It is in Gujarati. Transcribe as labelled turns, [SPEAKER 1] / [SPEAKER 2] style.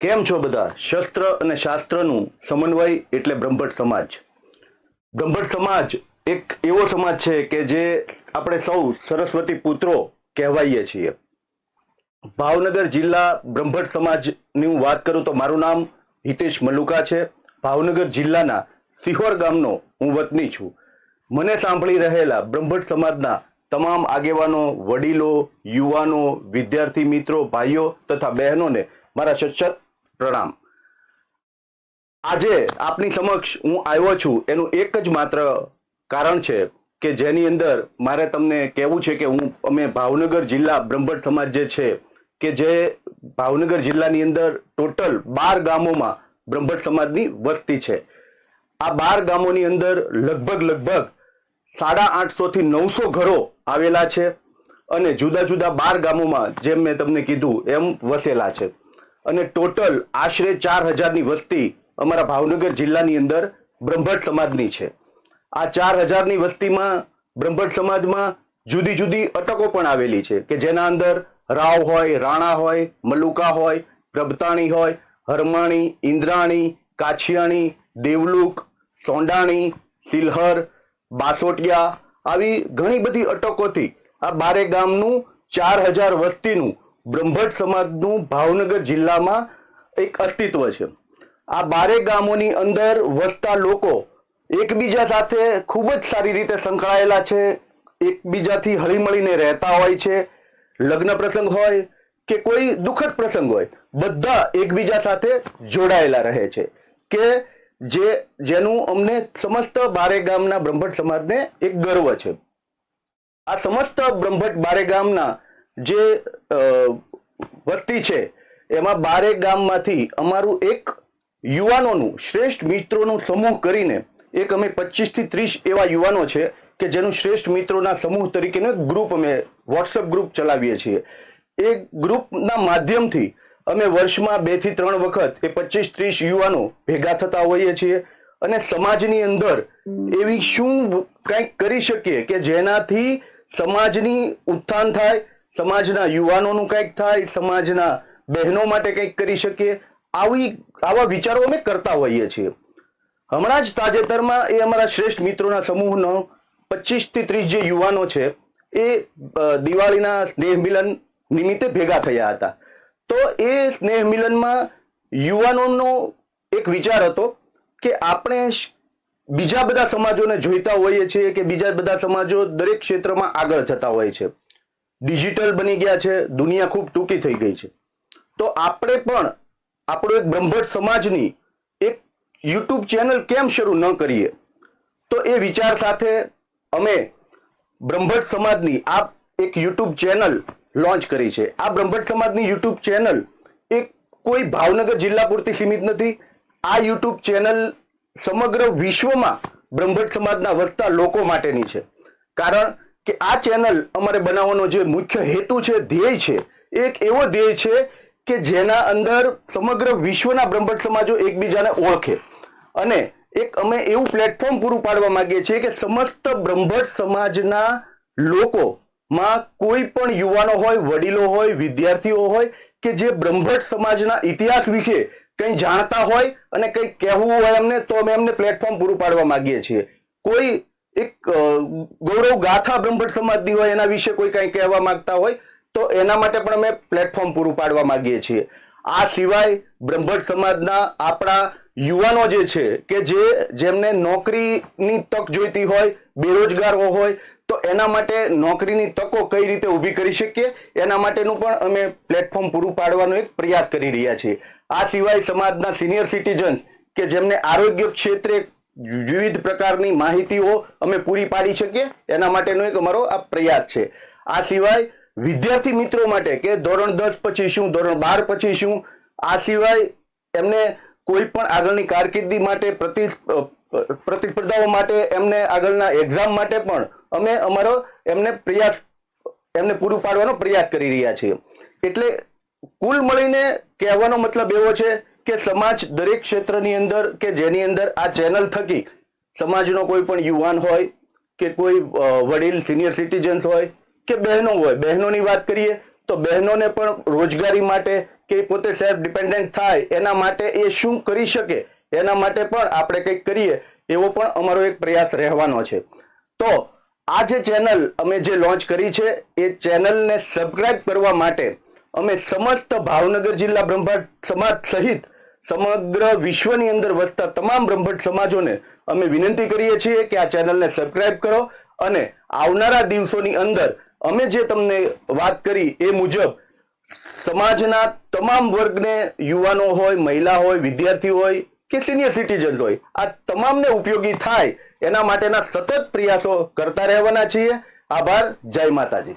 [SPEAKER 1] કેમ છો બધા? શસ્ત્ર અને શાસ્ત્રનું સમન્વય એટલે બ્રહ્મભટ્ટ સમાજ. બ્રહ્મભટ્ટ સમાજ એક એવો સમાજ છે કે જે આપણે સૌ સરસ્વતી પુત્રો કહેવાઈએ છીએ. ભાવનગર જિલ્લા બ્રહ્મભટ્ટ સમાજની હું વાત કરું તો મારું નામ હિતેશ મલુકા છે. ભાવનગર જિલ્લાના સિહોર ગામનો હું વતની છું. મને સાંભળી રહેલા બ્રહ્મભટ્ટ સમાજના તમામ આગેવાનો, વડીલો, યુવાનો, વિદ્યાર્થી મિત્રો, ભાઈઓ તથા બહેનોને મારા સચત પ્રણામ. આજે આપની સમક્ષ હું આવ્યો છું, એનું એક જ માત્ર કારણ છે કે જેની અંદર મારે તમને કહેવું છે કે હું, અમે ભાવનગર જિલ્લા બ્રહ્મભટ્ટ સમાજ જે છે, કે જે ભાવનગર જિલ્લાની અંદર ટોટલ બાર ગામોમાં બ્રહ્મભટ્ટ સમાજની વસ્તી છે. આ બાર ગામોની અંદર લગભગ લગભગ સાડા આઠસોથી નવસો ઘરો આવેલા છે અને જુદા જુદા બાર ગામોમાં, જેમ મેં તમને કીધું, એમ વસેલા છે. અને ટોટલ આશરે ચાર હજારની વસ્તી અમારા ભાવનગર જિલ્લાની અંદર બ્રહ્મભટ્ટ સમાજની છે. આ ચાર હજારની વસ્તીમાં બ્રહ્મભટ્ટ સમાજમાં જુદી જુદી અટકો પણ આવેલી છે કે જેના અંદર રાવ હોય, રાણા હોય, મલુકા હોય, પ્રભતાણી હોય, હરમાણી, ઇન્દ્રાણી, કાછિયાણી, દેવલુક, સોંડાણી, સિલહર, બાસોટિયા આવી ઘણી બધી અટકોથી આ બારે ગામનું ચાર હજાર વસ્તીનું બ્રહ્મભટ્ટ સમાજનું ભાવનગર જિલ્લામાં એક અસ્તિત્વ છે. આ બારે ગામોની અંદર વસતા લોકો એકબીજા સાથે ખૂબ જ સારી રીતે સંકળાયેલા છે. એકબીજાથી હળીમળીને રહેતા હોય છે. લગ્ન પ્રસંગ હોય કે કોઈ દુઃખદ પ્રસંગ હોય, બધા એકબીજા સાથે જોડાયેલા રહે છે. કે જે, જેનું અમને સમસ્ત બારે ગામના બ્રહ્મભટ્ટ સમાજને એક ગર્વ છે. આ સમસ્ત બ્રહ્મભટ્ટ બારે ગામના જે વસ્તી છે, એમાં બારે ગામમાંથી અમારું એક યુવાનોનું, શ્રેષ્ઠ મિત્રોનું સમૂહ કરીને, એક અમે પચીસથી ત્રીસ એવા યુવાનો છે કે જેનું શ્રેષ્ઠ મિત્રોના સમૂહ તરીકેનું ગ્રુપ અમે વોટ્સઅપ ગ્રુપ ચલાવીએ છીએ. એ ગ્રુપના માધ્યમથી અમે વર્ષમાં બેથી ત્રણ વખત એ પચીસ ત્રીસ યુવાનો ભેગા થતા હોઈએ છીએ અને સમાજની અંદર એવી શું કંઈક કરી શકીએ કે જેનાથી સમાજની ઉત્થાન થાય સમાજના યુવાનોનું કંઈક થાય, સમાજના બહેનો માટે કંઈક કરી શકીએ, આવી, આવા વિચારો અમે કરતા હોઈએ છીએ. હમણાં જ તાજેતરમાં એ અમારા શ્રેષ્ઠ મિત્રોના સમૂહનો પચીસ ત્રીસ જે યુવાનો છે, એ દિવાળીના સ્નેહ મિલન નિમિત્તે ભેગા થયા હતા. તો એ સ્નેહ મિલનમાં યુવાનોનો એક વિચાર હતો કે આપણે બીજા બધા સમાજોને જોઈતા હોઈએ છીએ કે બીજા બધા સમાજો દરેક ક્ષેત્રમાં આગળ જતા હોય છે. ડિજિટલ બની ગયા છે, દુનિયા ખૂબ ટૂંકી થઈ ગઈ છે. તો આપણે પણ આપણો એક બ્રહ્મભટ્ટ સમાજની એક યુટ્યુબ ચેનલ કેમ શરૂ ન કરીએ? તો એ વિચાર સાથે અમે બ્રહ્મભટ્ટ સમાજની આ એક યુટ્યુબ ચેનલ લોન્ચ કરી છે. આ બ્રહ્મભટ્ટ સમાજની યુટ્યુબ ચેનલ એ કોઈ ભાવનગર જિલ્લા પૂરતી સીમિત નથી. આ યુટ્યુબ ચેનલ સમગ્ર વિશ્વમાં બ્રહ્મભટ્ટ સમાજના વસતા લોકો માટેની છે. કારણ કે આ ચેનલ અમારે બનાવવાનો જે મુખ્ય હેતુ છે, ધ્યેય છે, એક એવો ધ્યેય છે કે જેના અંદર સમગ્ર વિશ્વના બ્રહ્મભટ્ટ સમાજો એકબીજાને ઓળખે. અને એક અમે એવું પ્લેટફોર્મ પૂરું પાડવા માંગીએ છીએ કે સમસ્ત બ્રહ્મભટ્ટ સમાજના લોકોમાં કોઈ પણ યુવાનો હોય, વડીલો હોય, વિદ્યાર્થીઓ હોય કે જે બ્રહ્મભટ્ટ સમાજના ઇતિહાસ વિશે કંઈ જાણતા હોય અને કંઈ કહેવું હોય એમને તો અમે એમને પ્લેટફોર્મ પૂરું પાડવા માંગીએ છીએ. કોઈ એક ગૌરવ ગાથા બ્રહ્મભટ્ટ સમાજની હોય એના વિશે કોઈ કંઈ કહેવા માંગતા હોય, તો એના માટે પણ અમે પ્લેટફોર્મ પૂરું પાડવા માંગીએ છીએ. આ સિવાય બ્રહ્મભટ્ટ સમાજના આપણા યુવાનો જે છે, કે જે, જેમને નોકરીની તક જોઈતી હોય, બેરોજગારો હોય, તો એના માટે નોકરીની તકો કઈ રીતે ઊભી કરી શકીએ, એના માટેનું પણ અમે પ્લેટફોર્મ પૂરું પાડવાનો એક પ્રયાસ કરી રહ્યા છીએ. આ સિવાય સમાજના સિનિયર સિટીઝન કે જેમને આરોગ્ય ક્ષેત્રે વિવિધ પ્રકારની માહિતીઓ અમે પૂરી પાડી શકીએ. એના માટેનો એક અમારો આ પ્રયાસ છે. આ સિવાય વિદ્યાર્થી મિત્રો માટે કે ધોરણ દસ પછી શું, ધોરણ બાર પછી શું, આ સિવાય એમને કોઈ પણ આગળની કારકિર્દી માટે પ્રતિ, પ્રતિસ્પર્ધાઓ માટે એમને આગળના એક્ઝામ માટે પણ અમે અમારો એમને પ્રયાસ, એમને પૂરું પાડવાનો પ્રયાસ કરી રહ્યા છીએ. એટલે કુલ મળીને કહેવાનો મતલબ એવો છે કે સમાજ દરેક ક્ષેત્રની અંદર કે જેની અંદર આ ચેનલ થકી સમાજનો કોઈ પણ યુવાન હોય કે કોઈ વડીલ, સિનિયર સિટીઝન્સ હોય કે બહેનો હોય, બહેનોની વાત કરીએ તો બહેનોને પણ રોજગારી માટે કે પોતે સેલ્ફ ડિપેન્ડન્ટ થાય એના માટે એ શું કરી શકે એના માટે પણ આપણે કંઈક કરીએ એવો પણ અમારો એક પ્રયાસ રહેવાનો છે. તો આ જે ચેનલ અમે જે લોન્ચ કરી છે એ ચેનલને સબસ્ક્રાઇબ કરવા માટે અમે સમસ્ત ભાવનગર જિલ્લા બ્રહ્મભટ્ટ સમાજ સહિત સમગ્ર વિશ્વની અંદર વસતા તમામ બ્રહ્મભટ્ટ સમાજોને અમે વિનંતી કરીએ છીએ કે આ ચેનલને સબસ્ક્રાઇબ કરો અને આવનારા દિવસોની અંદર અમે જે તમને વાત કરી એ મુજબ સમાજના તમામ વર્ગને યુવાનો હોય, મહિલા હોય વિદ્યાર્થી હોય કે સિનિયર સિટીઝન હોય, આ તમામને ઉપયોગી થાય એના માટેના સતત પ્રયાસો કરતા રહેવાના છીએ. આભાર. જય માતાજી.